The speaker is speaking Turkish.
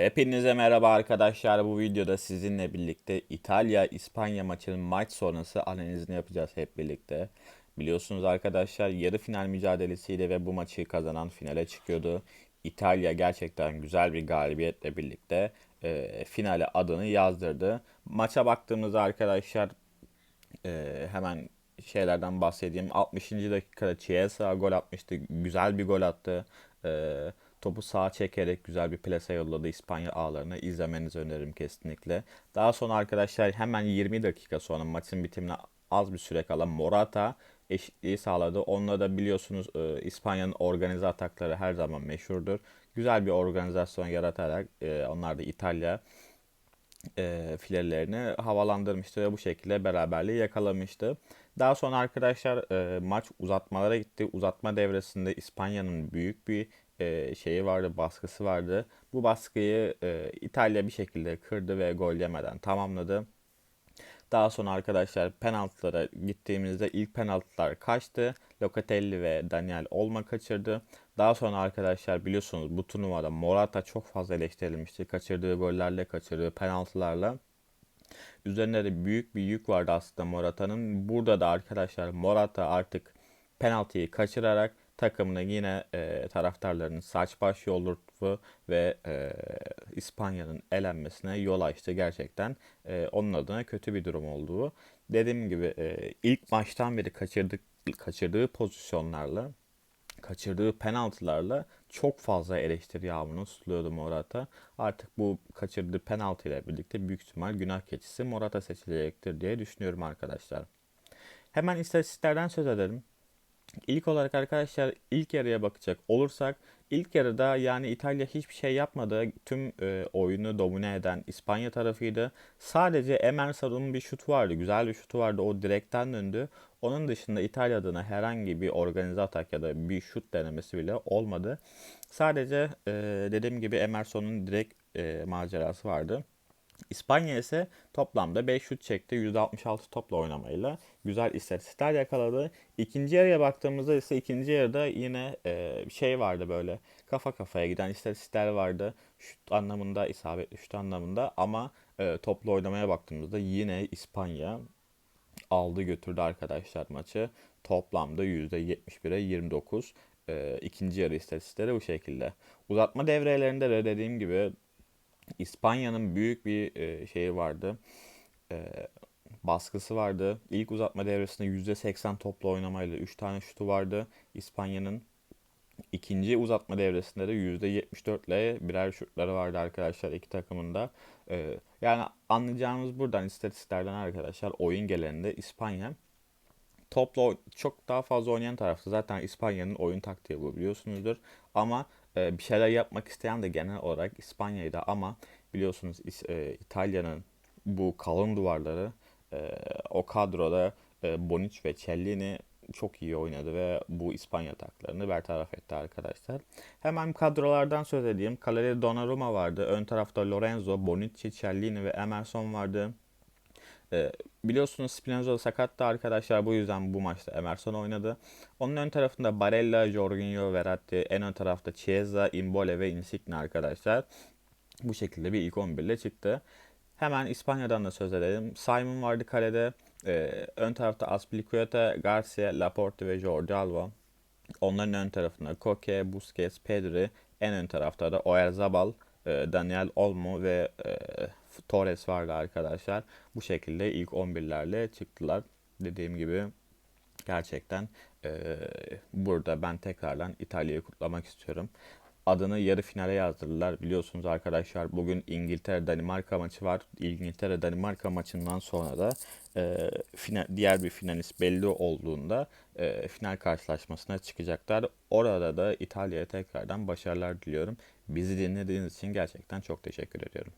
Hepinize merhaba arkadaşlar. Bu videoda sizinle birlikte İtalya-İspanya maçının maç sonrası analizini yapacağız hep birlikte. Biliyorsunuz arkadaşlar yarı final mücadelesiyle ve bu maçı kazanan finale çıkıyordu. İtalya gerçekten güzel bir galibiyetle birlikte e, finale adını yazdırdı. Maça baktığımızda arkadaşlar e, hemen şeylerden bahsedeyim. 60. dakikada Chiesa gol atmıştı. Güzel bir gol attı. E, topu sağa çekerek güzel bir plase yolladı İspanya ağlarına. İzlemenizi öneririm kesinlikle. Daha sonra arkadaşlar hemen 20 dakika sonra maçın bitimine az bir süre kala Morata eşitliği sağladı. Onunla da biliyorsunuz e, İspanya'nın organize atakları her zaman meşhurdur. Güzel bir organizasyon yaratarak e, onlar da İtalya e, filelerini havalandırmıştı ve bu şekilde beraberliği yakalamıştı. Daha sonra arkadaşlar e, maç uzatmalara gitti. Uzatma devresinde İspanya'nın büyük bir e, şeyi vardı, baskısı vardı. Bu baskıyı e, İtalya bir şekilde kırdı ve gol yemeden tamamladı. Daha sonra arkadaşlar penaltılara gittiğimizde ilk penaltılar kaçtı. Locatelli ve Daniel Olma kaçırdı. Daha sonra arkadaşlar biliyorsunuz bu turnuvada Morata çok fazla eleştirilmişti. Kaçırdığı gollerle, kaçırdığı penaltılarla. Üzerinde de büyük bir yük vardı aslında Morata'nın. Burada da arkadaşlar Morata artık penaltıyı kaçırarak takımına yine e, taraftarlarının saç baş yoldurttu ve e, İspanya'nın elenmesine yol açtı gerçekten. E, onun adına kötü bir durum olduğu. Dediğim gibi e, ilk maçtan beri kaçırdık, kaçırdığı pozisyonlarla kaçırdığı penaltılarla çok fazla eleştiri yağmurunu suluyordu Morata. Artık bu kaçırdığı penaltı ile birlikte büyük ihtimal günah keçisi Morata seçilecektir diye düşünüyorum arkadaşlar. Hemen istatistiklerden söz edelim. İlk olarak arkadaşlar ilk yarıya bakacak olursak ilk yarıda yani İtalya hiçbir şey yapmadı. Tüm e, oyunu domine eden İspanya tarafıydı. Sadece Emerson'un bir şutu vardı. Güzel bir şutu vardı. O direkten döndü. Onun dışında İtalya adına herhangi bir organize atak ya da bir şut denemesi bile olmadı. Sadece e, dediğim gibi Emerson'un direkt e, macerası vardı. İspanya ise toplamda 5 şut çekti. %66 topla oynamayla güzel istatistikler yakaladı. İkinci yarıya baktığımızda ise ikinci yarıda yine e, şey vardı böyle kafa kafaya giden istatistikler vardı. Şut anlamında, isabetli şut anlamında ama e, topla oynamaya baktığımızda yine İspanya aldı götürdü arkadaşlar maçı. Toplamda %71'e 29. E, ikinci yarı istatistikleri bu şekilde. Uzatma devrelerinde de dediğim gibi İspanya'nın büyük bir e, şeyi vardı. E, baskısı vardı. İlk uzatma devresinde %80 topla oynamayla 3 tane şutu vardı. İspanya'nın ikinci uzatma devresinde de %74 ile birer şutları vardı arkadaşlar iki takımında. E, yani anlayacağımız buradan istatistiklerden arkadaşlar oyun geleninde İspanya topla çok daha fazla oynayan tarafta. Zaten İspanya'nın oyun taktiği bu biliyorsunuzdur. Ama e, bir şeyler yapmak isteyen de genel olarak İspanya'ydı ama biliyorsunuz e, İtalya'nın bu kalın duvarları e, o kadroda e, Bonic ve Cellini çok iyi oynadı ve bu İspanya taklarını bertaraf etti arkadaşlar. Hemen kadrolardan söz edeyim. Kalede Donnarumma vardı. Ön tarafta Lorenzo, Bonucci, Cellini ve Emerson vardı. E, biliyorsunuz Spinazzola sakattı arkadaşlar. Bu yüzden bu maçta Emerson oynadı. Onun ön tarafında Barella, Jorginho, Verratti. En ön tarafta Chiesa, Imbole ve Insigne arkadaşlar. Bu şekilde bir ilk 11 ile çıktı. Hemen İspanya'dan da söz edelim. Simon vardı kalede. Ee, ön tarafta Aspilicueta, Garcia, Laporte ve Jordi Alba. Onların ön tarafında Koke, Busquets, Pedri. En ön tarafta da Oyarzabal, e, Daniel Olmo ve e, Torres vardı arkadaşlar. Bu şekilde ilk 11'lerle çıktılar. Dediğim gibi gerçekten e, burada ben tekrardan İtalya'yı kutlamak istiyorum. Adını yarı finale yazdırdılar. Biliyorsunuz arkadaşlar bugün İngiltere-Danimarka maçı var. İngiltere-Danimarka maçından sonra da e, final, diğer bir finalist belli olduğunda e, final karşılaşmasına çıkacaklar. Orada da İtalya'ya tekrardan başarılar diliyorum. Bizi dinlediğiniz için gerçekten çok teşekkür ediyorum.